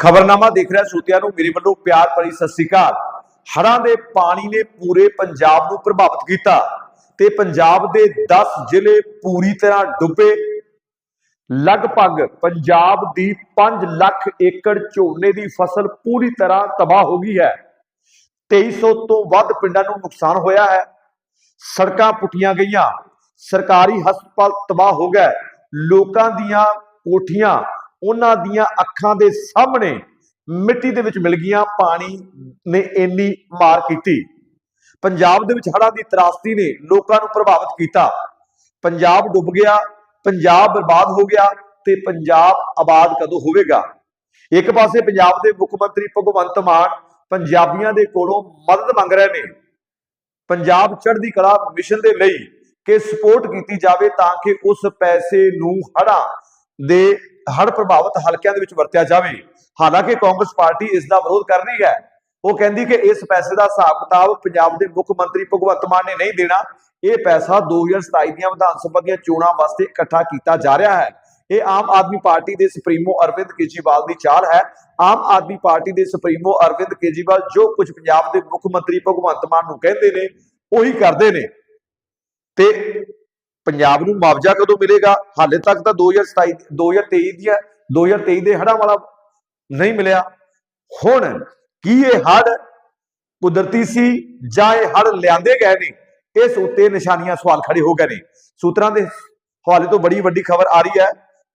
ਖਬਰਨਾਮਾ ਦੇਖ ਰਿਹਾ ਸਰੋਤਿਆਂ ਨੂੰ, ਮੇਰੇ ਵੱਲੋਂ ਪਿਆਰ ਭਰੀ ਸਤਿ ਸ੍ਰੀ ਅਕਾਲ। ਹੜ੍ਹਾਂ ਦੇ ਪਾਣੀ ਨੇ ਪੂਰੇ ਪੰਜਾਬ ਨੂੰ ਪ੍ਰਭਾਵਿਤ ਕੀਤਾ ਤੇ ਪੰਜਾਬ ਦੇ 10 ਜ਼ਿਲ੍ਹੇ ਪੂਰੀ ਤਰ੍ਹਾਂ ਡੁੱਬੇ। ਲਗਭਗ ਪੰਜਾਬ ਦੀ 5 ਲੱਖ ਏਕੜ ਝੋਨੇ ਦੀ ਫਸਲ ਪੂਰੀ ਤਰ੍ਹਾਂ ਤਬਾਹ ਹੋ ਗਈ ਹੈ। 2300 ਤੋਂ ਵੱਧ ਪਿੰਡਾਂ ਨੂੰ ਨੁਕਸਾਨ ਹੋਇਆ ਹੈ। ਸੜਕਾਂ ਪੁੱਟੀਆਂ ਗਈਆਂ। ਸਰਕਾਰੀ ਹਸਪਤਾਲ ਤਬਾਹ ਹੋ ਗਏ। ਲੋਕਾਂ ਦੀਆਂ ਕੋਠੀਆਂ ਉਹਨਾਂ ਦੀਆਂ ਅੱਖਾਂ ਦੇ ਸਾਹਮਣੇ ਮਿੱਟੀ ਦੇ ਵਿੱਚ ਮਿਲ ਗਈਆਂ, ਪਾਣੀ ਨੇ ਇੰਨੀ ਮਾਰ ਕੀਤੀ। ਪੰਜਾਬ ਦੇ ਵਿੱਚ ਹੜ੍ਹਾਂ ਦੀ ਤਰਾਸਦੀ ਨੇ ਲੋਕਾਂ ਨੂੰ ਪ੍ਰਭਾਵਿਤ ਕੀਤਾ। ਪੰਜਾਬ ਡੁੱਬ ਗਿਆ, ਪੰਜਾਬ ਬਰਬਾਦ ਹੋ ਗਿਆ ਤੇ ਪੰਜਾਬ ਆਬਾਦ ਕਦੋਂ ਹੋਵੇਗਾ? ਇੱਕ ਪਾਸੇ ਪੰਜਾਬ ਦੇ ਮੁੱਖ ਮੰਤਰੀ ਭਗਵੰਤ ਮਾਨ ਪੰਜਾਬੀਆਂ ਦੇ ਕੋਲੋਂ ਮਦਦ ਮੰਗ ਰਹੇ ਨੇ। ਪੰਜਾਬ ਚੜ੍ਹਦੀ ਕਲਾ ਮਿਸ਼ਨ ਦੇ ਲਈ ਕਿ ਸਪੋਰਟ ਕੀਤੀ ਜਾਵੇ ਤਾਂ ਕਿ ਉਸ ਪੈਸੇ ਨੂੰ ਹੜ੍ਹਾਂ ਦੇ ਹੜ੍ਹ ਪ੍ਰਭਾਵਿਤ ਹਲਕਿਆਂ ਦੇ ਵਿੱਚ ਵਰਤਿਆ ਜਾਵੇ। ਹਾਲਾਂਕਿ ਕਾਂਗਰਸ ਪਾਰਟੀ ਇਸ ਦਾ ਵਿਰੋਧ ਕਰ ਰਹੀ ਹੈ। ਉਹ ਕਹਿੰਦੀ ਕਿ ਇਸ ਪੈਸੇ ਦਾ ਹਿਸਾਬ ਕਿਤਾਬ ਪੰਜਾਬ ਦੇ ਮੁੱਖ ਮੰਤਰੀ ਭਗਵੰਤ ਮਾਨ ਨੇ ਨਹੀਂ ਦੇਣਾ। ਇਹ ਪੈਸਾ 2027 ਦੀਆਂ ਵਿਧਾਨ ਸਭਾ ਦੀਆਂ ਚੋਣਾਂ ਵਾਸਤੇ ਇਕੱਠਾ ਕੀਤਾ ਜਾ ਰਿਹਾ ਹੈ। ਇਹ ਆਮ ਆਦਮੀ ਪਾਰਟੀ ਦੇ ਸੁਪਰੀਮੋ ਅਰਵਿੰਦ ਕੇਜਰੀਵਾਲ ਦੀ ਚਾਲ ਹੈ। ਆਮ ਆਦਮੀ ਪਾਰਟੀ ਦੇ ਸੁਪਰੀਮੋ ਅਰਵਿੰਦ ਕੇਜਰੀਵਾਲ ਜੋ ਕੁਝ ਪੰਜਾਬ ਦੇ ਮੁੱਖ ਮੰਤਰੀ ਭਗਵੰਤ ਮਾਨ ਨੂੰ ਕਹਿੰਦੇ ਨੇ, ਉਹੀ ਕਰਦੇ ਨੇ। ਤੇ ਪੰਜਾਬ ਨੂੰ ਮੁਆਵਜ਼ਾ ਕਦੋਂ ਮਿਲੇਗਾ? ਹਾਲੇ ਤੱਕ ਤਾਂ 2027 2023 ਦੀਆਂ 2023 ਦੇ ਹੜ੍ਹਾਂ ਵਾਲਾ ਨਹੀਂ ਮਿਲਿਆ। ਹੁਣ ਕੀ ਇਹ ਹੜ੍ਹ ਕੁਦਰਤੀ ਸੀ ਜਾਂ ਇਹ ਹੜ ਲਿਆਂਦੇ ਗਏ ਨੇ? ਇਸ ਉੱਤੇ ਨਿਸ਼ਾਨੀਆਂ ਸਵਾਲ ਖੜੇ ਹੋ ਗਏ ਨੇ। ਸੂਤਰਾਂ ਦੇ ਹਵਾਲੇ ਤੋਂ ਬੜੀ ਵੱਡੀ ਖਬਰ ਆ ਰਹੀ ਹੈ।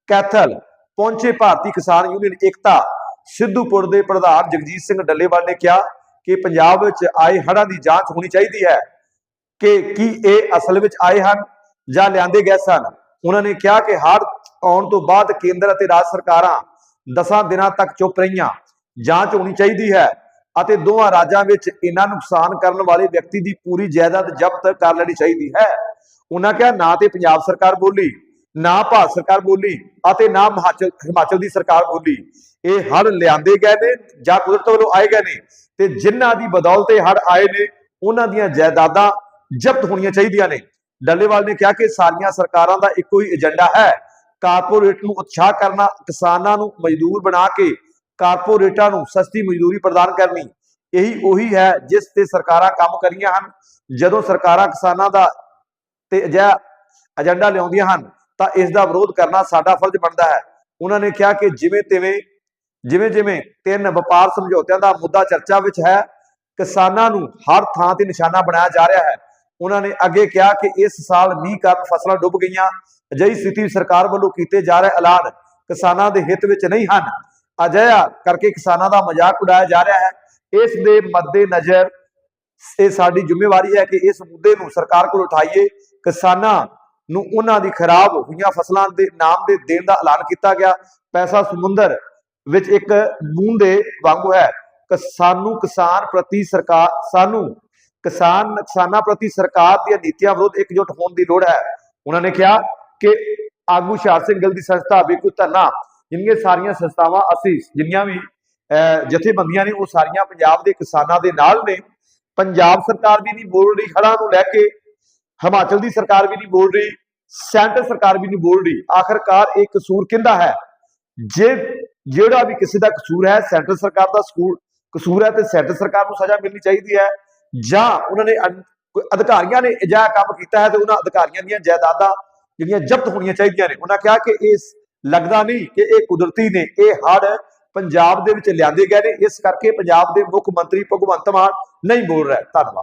ਕੈਥਲ ਪਹੁੰਚੇ ਭਾਰਤੀ ਕਿਸਾਨ ਯੂਨੀਅਨ ਏਕਤਾ ਸਿੱਧੂਪੁਰ ਦੇ ਪ੍ਰਧਾਨ ਜਗਜੀਤ ਸਿੰਘ ਡੱਲੇਵਾਲ ਨੇ ਕਿਹਾ ਕਿ ਪੰਜਾਬ ਵਿੱਚ ਆਏ ਹੜ੍ਹਾਂ ਦੀ ਜਾਂਚ ਹੋਣੀ ਚਾਹੀਦੀ ਹੈ ਕਿ ਕੀ ਇਹ ਅਸਲ ਵਿੱਚ ਆਏ ਹਨ? ਜਾਂ ਲਿਆਂਦੇ ਗਏ ਸਨ। ਉਹਨਾਂ ਨੇ ਕਿਹਾ ਕਿ ਹੜ੍ਹ ਆਉਣ ਤੋਂ ਬਾਅਦ ਕੇਂਦਰ ਅਤੇ ਰਾਜ ਸਰਕਾਰਾਂ 10 ਦਿਨਾਂ ਤੱਕ ਚੁੱਪ ਰਹੀਆਂ। ਜਾਂਚ ਹੋਣੀ ਚਾਹੀਦੀ ਹੈ ਅਤੇ ਦੋਵਾਂ ਰਾਜਾਂ ਵਿੱਚ ਇਹਨਾਂ ਨੁਕਸਾਨ ਕਰਨ ਵਾਲੇ ਵਿਅਕਤੀ ਦੀ ਪੂਰੀ ਜਾਇਦਾਦ ਜ਼ਬਤ ਕਰ ਲੈਣੀ ਚਾਹੀਦੀ ਹੈ। ਉਹਨਾਂ ਕਿਹਾ, ਨਾ ਤੇ ਪੰਜਾਬ ਸਰਕਾਰ ਬੋਲੀ, ਨਾ ਭਾਰਤ ਸਰਕਾਰ ਬੋਲੀ ਅਤੇ ਨਾ ਹਿਮਾਚਲ ਹਿਮਾਚਲ ਦੀ ਸਰਕਾਰ ਬੋਲੀ। ਇਹ ਹੜ ਲਿਆਂਦੇ ਗਏ ਨੇ ਜਾਂ ਕੁਦਰਤ ਵੱਲੋਂ ਆਏ ਗਏ ਨੇ ਤੇ ਜਿਨ੍ਹਾਂ ਦੀ ਬਦੌਲਤ ਇਹ ਹੜ੍ਹ ਆਏ ਨੇ, ਉਹਨਾਂ ਦੀਆਂ ਜਾਇਦਾਦਾਂ ਜ਼ਬਤ ਹੋਣੀਆਂ ਚਾਹੀਦੀਆਂ ਨੇ। ਡੱਲੇਵਾਲ ਨੇ ਕਿਹਾ ਕਿ ਸਾਰੀਆਂ ਸਰਕਾਰਾਂ ਦਾ ਇੱਕੋ ਹੀ ਏਜੰਡਾ ਹੈ। ਕਾਰਪੋਰੇਟ ਨੂੰ ਉਤਸ਼ਾਹ ਕਰਨਾ, ਕਿਸਾਨਾਂ ਨੂੰ ਮਜ਼ਦੂਰ ਬਣਾ ਕੇ ਕਾਰਪੋਰੇਟਾਂ ਨੂੰ ਸਸਤੀ ਮਜ਼ਦੂਰੀ ਪ੍ਰਦਾਨ ਕਰਨੀ, ਇਹੀ ਉਹੀ ਹੈ ਜਿਸ ਤੇ ਸਰਕਾਰਾਂ ਕੰਮ ਕਰੀਆਂ ਹਨ। ਜਦੋਂ ਸਰਕਾਰਾਂ ਕਿਸਾਨਾਂ ਦਾ ਤੇ ਅਜਿਹਾ ਏਜੰਡਾ ਲਿਆਉਂਦੀਆਂ ਹਨ, ਤਾਂ ਇਸ ਦਾ ਵਿਰੋਧ ਕਰਨਾ ਸਾਡਾ ਫਰਜ਼ ਬਣਦਾ ਹੈ। ਉਹਨਾਂ ਨੇ ਕਿਹਾ ਕਿ ਜਿਵੇਂ ਤਿਵੇਂ, ਜਿਵੇਂ ਜਿਵੇਂ ਤਿੰਨ ਵਪਾਰ ਸਮਝੌਤਿਆਂ ਦਾ ਮੁੱਦਾ ਚਰਚਾ ਵਿੱਚ ਹੈ, ਕਿਸਾਨਾਂ ਨੂੰ ਹਰ ਥਾਂ ਤੇ ਨਿਸ਼ਾਨਾ ਬਣਾਇਆ ਜਾ ਰਿਹਾ ਹੈ। ਉਹਨਾਂ ਨੇ ਅੱਗੇ ਕਿਹਾ ਕਿ ਇਸ ਸਾਲ ਮੀਂਹ ਕਾਰਨ ਫਸਲਾਂ ਡੁੱਬ ਗਈਆਂ। ਅਜਿਹੀ ਸਥਿਤੀ ਸਰਕਾਰ ਵੱਲੋਂ ਕੀਤੇ ਜਾ ਰਹੇ ਐਲਾਨ ਕਿਸਾਨਾਂ ਦੇ ਹਿੱਤ ਵਿੱਚ ਨਹੀਂ ਹਨ। ਅਜਿਹਾ ਕਰਕੇ ਕਿਸਾਨਾਂ ਦਾ ਮਜ਼ਾਕ ਉਡਾਇਆ ਜਾ ਰਿਹਾ ਹੈ। ਇਸ ਦੇ ਮੱਦੇ ਨਜ਼ਰ ਇਹ ਸਾਡੀ ਜ਼ਿੰਮੇਵਾਰੀ ਹੈ ਕਿ ਇਸ ਮੁੱਦੇ ਨੂੰ ਸਰਕਾਰ ਕੋਲ ਉਠਾਈਏ। ਕਿਸਾਨਾਂ ਨੂੰ ਉਹਨਾਂ ਦੀ ਖਰਾਬ ਹੋਈਆਂ ਫਸਲਾਂ ਦੇ ਨਾਮ ਦੇ ਦੇਣ ਦਾ ਐਲਾਨ ਕੀਤਾ ਗਿਆ। ਪੈਸਾ ਸਮੁੰਦਰ ਵਿੱਚ ਇੱਕ ਬੂੰਦ ਦੇ ਵਾਂਗੂ ਹੈ। ਕਿ ਸਾਨੂੰ ਕਿਸਾਨ ਪ੍ਰਤੀ ਸਰਕਾਰ ਸਾਨੂੰ ਕਿਸਾਨ ਨੁਕਸਾਨਾਂ ਪ੍ਰਤੀ ਸਰਕਾਰ ਦੀਆਂ ਨੀਤੀਆਂ ਵਿਰੁੱਧ ਇਕਜੁੱਟ ਹੋਣ ਦੀ ਲੋੜ ਹੈ। ਉਹਨਾਂ ਨੇ ਕਿਹਾ ਕਿ ਆਗੂ ਹੁਸ਼ਿਆਰ ਸਿੰਘ ਗਿੱਲ ਦੀ ਸੰਸਥਾ ਬਿਕੂ ਧਰਨਾ ਜਿੰਨੀਆਂ ਸਾਰੀਆਂ ਸੰਸਥਾਵਾਂ ਅਸੀਂ ਜਿੰਨੀਆਂ ਵੀ ਅਹ, ਜਥੇਬੰਦੀਆਂ ਨੇ ਉਹ ਸਾਰੀਆਂ ਪੰਜਾਬ ਦੇ ਕਿਸਾਨਾਂ ਦੇ ਨਾਲ ਨੇ। ਪੰਜਾਬ ਸਰਕਾਰ ਵੀ ਨਹੀਂ ਬੋਲ ਰਹੀ ਖੜਾ ਨੂੰ ਲੈ ਕੇ। ਹਿਮਾਚਲ ਦੀ ਸਰਕਾਰ ਵੀ ਨਹੀਂ ਬੋਲ ਰਹੀ ਸੈਂਟਰ ਸਰਕਾਰ ਵੀ ਨਹੀਂ ਬੋਲ ਰਹੀ। ਆਖਰਕਾਰ ਇਹ ਕਸੂਰ ਕਿੰਦਾ ਹੈ? ਜੇ ਜਿਹੜਾ ਵੀ ਕਿਸੇ ਦਾ ਕਸੂਰ ਹੈ ਸੈਂਟਰ ਸਰਕਾਰ ਦਾ ਸਕੂਲ ਕਸੂਰ ਹੈ ਤੇ ਸੈਂਟਰ ਸਰਕਾਰ ਨੂੰ ਸਜ਼ਾ ਮਿਲਣੀ ਚਾਹੀਦੀ ਹੈ। ਜਾਂ ਉਹਨਾਂ ਨੇ ਅਧਿਕਾਰੀਆਂ ਨੇ ਅਜਿਹਾ ਕੰਮ ਕੀਤਾ ਹੈ ਤੇ ਉਹਨਾਂ ਅਧਿਕਾਰੀਆਂ ਦੀਆਂ ਜਾਇਦਾਦਾਂ ਜਿਹੜੀਆਂ ਜ਼ਬਤ ਹੋਣੀਆਂ ਚਾਹੀਦੀਆਂ ਨੇ। ਉਹਨਾਂ ਕਿਹਾ ਕਿ ਇਸ ਲੱਗਦਾ ਨਹੀਂ ਕਿ ਇਹ ਕੁਦਰਤੀ ਨੇ, ਇਹ ਹੜ ਪੰਜਾਬ ਦੇ ਵਿੱਚ ਲਿਆਂਦੇ ਗਏ ਨੇ। ਇਸ ਕਰਕੇ ਪੰਜਾਬ ਦੇ ਮੁੱਖ ਮੰਤਰੀ ਭਗਵੰਤ ਮਾਨ ਨਹੀਂ ਬੋਲ ਰਿਹਾ। ਧੰਨਵਾਦ।